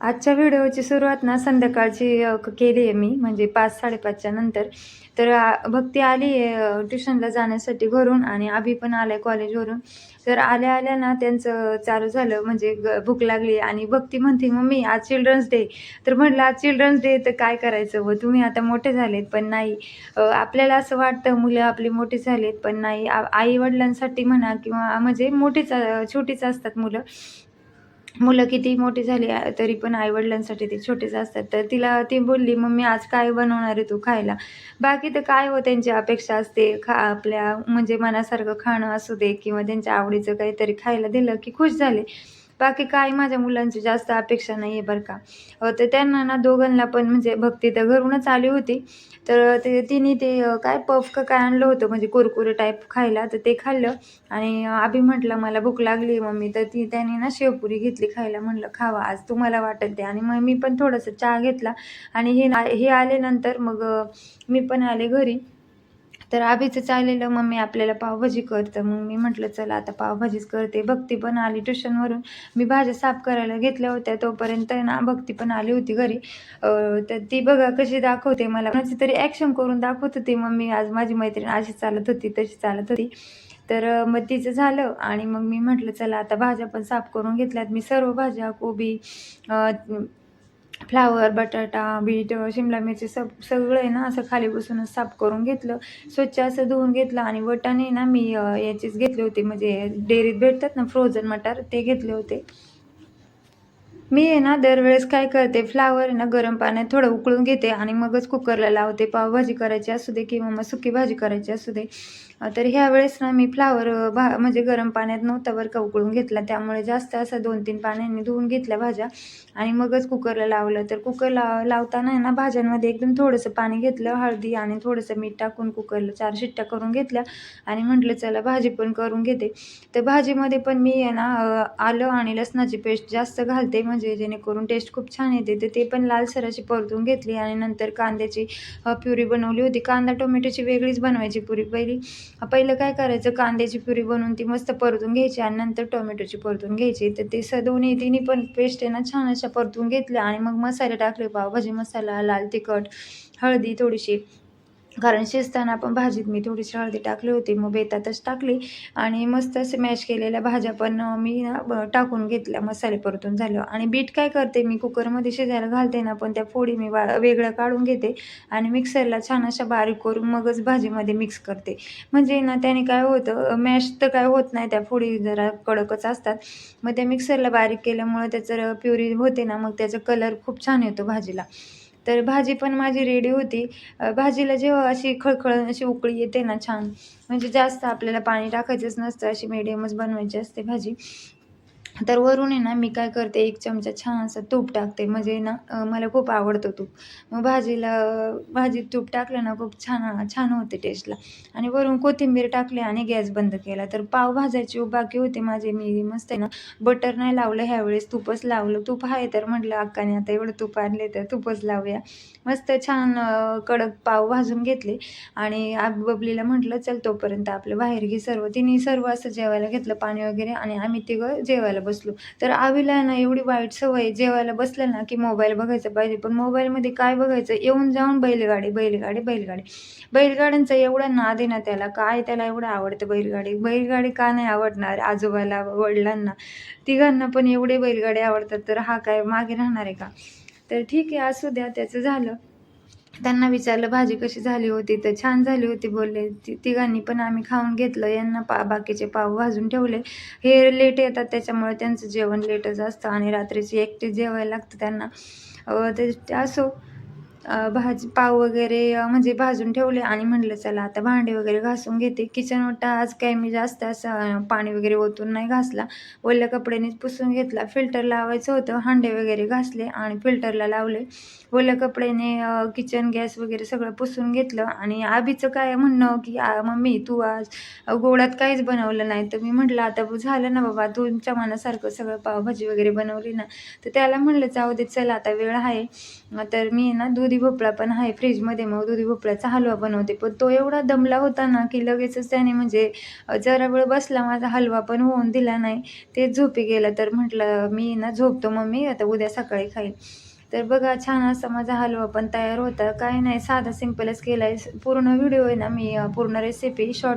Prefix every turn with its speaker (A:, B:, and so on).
A: आजच्या व्हिडिओची सुरुवात ना संध्याकाळची क- केली आहे मी. म्हणजे पाच साडेपाचच्या नंतर. तर भक्ती आली आहे ट्युशनला जाण्यासाठी घरून आणि आभी पण आलाय कॉलेजवरून. तर आल्या आल्या ना त्यांचं चालू झालं. म्हणजे ग- भूक लागली आणि भक्ती म्हणते मम्मी आज चिल्ड्रन्स डे. तर म्हटलं आज चिल्ड्रन्स डे तर काय करायचं व? तुम्ही आता मोठे झालेत पण नाही. आपल्याला असं वाटतं मुलं आपली मोठी झालीत पण नाही. आई वडिलांसाठी म्हणा किंवा म्हणजे मोठीच छोटीच असतात मुलं. मुलं किती मोठी झाली तरी पण आईवडिलांसाठी ते छोटेच असतात. तर तिला ती बोलली मम्मी आज काय बनवणार आहे तू खायला? बाकी तर काय हो त्यांची अपेक्षा असते. खा आपल्या म्हणजे मनासारखं खाणं असू दे किंवा त्यांच्या आवडीचं काहीतरी खायला दिलं की खुश झाले. बाकी काय माझ्या मुलांची जास्त अपेक्षा नाही आहे बरं का. तर त्यांना ना दोघांना पण म्हणजे भक्ती तर घरूनच आली होती. तर ते तिने ते काय पफ का काय आणलं होतं म्हणजे कुरकुरे टाईप खायला तर ते खाल्लं. आणि अभि म्हटलं मला भूक लागली मम्मी. तर ती त्याने ना शेवपुरी घेतली खायला. म्हटलं खावा आज तुम्हाला वाटत ते आणि मग मी पण थोडंसं चहा घेतला. आणि हे ना हे आले नंतर मग मी पण आले घरी. तर आभीचं चाललेलं मम्मी आपल्याला पावभाजी करतं. मग मी म्हटलं चला आता पावभाजीच करते. भक्ती पण आली ट्युशनवरून. मी भाज्या साफ करायला घेतल्या होत्या. तोपर्यंत ना भक्ती पण आली होती घरी. तर ती बघा कशी दाखवते मला. कोणाची तरी ॲक्शन करून दाखवत होती मम्मी. आज माझी मैत्रीण अशी चालत होती तशी चालत होती. तर मग तिचं झालं आणि मग मी म्हटलं चला आता भाज्या पण साफ करून घेतल्यात. मी सर्व भाज्या कोबी फ्लावर बटाटा बीट शिमला मिरची सब सगळं आहे ना असं खाली बसूनच साफ करून घेतलं. स्वच्छ असं धुवून घेतलं आणि वटाणे ना मी याचीच याचेच घेतले होते. म्हणजे डेअरीत भेटतात ना फ्रोझन मटार ते घेतले होते. मी आहे ना दरवेळेस काय करते फ्लावर आहे ना गरम पाण्यात थोडं उकळून घेते आणि मगच कुकरला लावते. पावभाजी करायची असू दे किंवा मग सुकी भाजी करायची असू दे. तर ह्या वेळेस ना मी फ्लावर भा म्हणजे गरम पाण्यात नव्हता बरं का उकळून घेतला. त्यामुळे जास्त असं दोन तीन पाण्याने धुवून घेतल्या भाज्या आणि मगच कुकरला लावलं. तर कुकर लाव लावताना आहे ना भाज्यांमध्ये एकदम थोडंसं पाणी घेतलं हळदी आणि थोडंसं मीठ टाकून कुकरला चार शिट्ट्या करून घेतल्या आणि म्हटलं चला भाजी पण करून घेते. तर भाजीमध्ये पण मी आहे ना आलं आणि लसणाची पेस्ट जास्त घालते. म्हणजे म्हणजे जेणेकरून टेस्ट खूप छान येते. तर ते पण लालसर अशी परतून घेतली आणि नंतर कांद्याची प्युरी बनवली होती. कांदा टोमॅटोची वेगळीच बनवायची पुरी. पहिली पहिलं काय करायचं? कांद्याची प्युरी बनवून ती मस्त परतून घ्यायची आणि नंतर टोमॅटोची परतून घ्यायची. तर ते स दोन्ही तिन्ही पण पेस्ट आहे ना छान अशा परतून घेतल्या आणि मग मसाले टाकले. पावभाजी मसाला लाल तिखट हळदी थोडीशी. कारण शिजताना पण भाजीत मी थोडीशी हळदी टाकली होती मग बेतातच टाकली आणि मस्त असे मॅश केलेल्या भाज्या पण मी ना टाकून घेतल्या मसाले परतून झालं. आणि बीट काय करते मी कुकरमध्ये शिजायला घालते ना पण त्या फोडी मी वा वेगळ्या काढून घेते आणि मिक्सरला छान अशा बारीक करून मगच भाजीमध्ये मिक्स करते. म्हणजे ना त्याने काय होतं मॅश तर काय होत नाही त्या फोडी जरा कडकच असतात. मग त्या मिक्सरला बारीक केल्यामुळं त्याचं प्युरी होते ना मग त्याचा कलर खूप छान येतो भाजीला. तर भाजी पण माझी रेडी होती. भाजीला जेव्हा अशी खळखळ अशी उकळी येते ना छान म्हणजे जास्त आपल्याला पाणी टाकायचंच नसतं अशी मिडियमच बनवायची असते भाजी. तर वरून आहे ना मी काय करते एक चमचा छान असं तूप टाकते. म्हणजे ना मला खूप आवडतं तूप. मग भाजीला भाजीत तूप टाकलं ना खूप छान छान होते टेस्टला आणि वरून कोथिंबीर टाकली आणि गॅस बंद केला. तर पाव भाजायची बाकी होते माझे. मी मस्त आहे ना बटर नाही लावलं ह्यावेळेस तूपच लावलं. तूप आहे तर म्हटलं अक्काने आता एवढं तूप आणले तर तूपच लावूया. मस्त छान कडक पाव भाजून घेतले. आणि आग बबलीला म्हटलं चल तोपर्यंत आपलं बाहेर घे सर्व. तिने सर्व असं जेवायला घेतलं पाणी वगैरे. आणि आम्ही तिघं जेवायला बसलो. तर आवीला ना एवढी वाईट सवय जेवायला बसलं ना की मोबाईल बघायचं पाहिजे. पण मोबाईलमध्ये काय बघायचं? येऊन जाऊन बैलगाडी बैलगाडी बैलगाडी. बैलगाड्यांचा एवढा नाद आहे ना त्याला. काय त्याला एवढं आवडतं बैलगाडी? बैलगाडी का नाही आवडणार आजोबाला वडिलांना? तिघांना पण एवढे बैलगाडी आवडतात. तर हा काय मागे राहणार आहे का? तर ठीक आहे असू द्या. त्याचं झालं. त्यांना विचारलं भाजी कशी झाली होती? तर छान झाली होती बोलले. ति तिघांनी पण आम्ही खाऊन घेतलं. यांना पा बाकीचे पाव भाजून ठेवले. हे लेट येतात त्याच्यामुळे त्यांचं जेवण लेटच असतं आणि रात्रीची एकटे जेवायला लागतं त्यांना. ते असो भाजी पाव वगैरे म्हणजे भाजून ठेवले आणि म्हटलं चला आता भांडे वगैरे घासून घेते. किचन ओटा आज काय मी जास्त असं पाणी वगैरे ओतून नाही घासला. ओल्या कपड्यानेच पुसून घेतला. फिल्टर लावायचं होतं हांडे वगैरे घासले आणि फिल्टरला लावले. ओल्या कपड्याने किचन गॅस वगैरे सगळं पुसून घेतलं आणि आबीचं काय म्हणणं की मम्मी तू आज गोडात काहीच बनवलं नाही. तर मी म्हटलं आता झालं ना बाबा तुमच्या मनासारखं सगळं पावभाजी वगैरे बनवली ना. तर त्याला म्हणलं जाऊ दे चला आता वेळ आहे. तर मी ना दूध दुधी भोपळा पण आहे फ्रीजमध्ये मग दुधी भोपळ्याचा हलवा बनवते. पण तो एवढा दमला होता ना की लगेचच त्याने म्हणजे जरा वेळ बसला माझा हलवा पण होऊन दिला नाही. ते झोपी गेला तर म्हटलं मी ना झोपतो मम्मी आता उद्या सकाळी खाईल तर बघा छान असा माझा हलवा पण तयार होता. काय नाही साधा सिंपलच केला आहे पूर्ण व्हिडिओ आहे ना मी पूर्ण रेसिपी शॉर्ट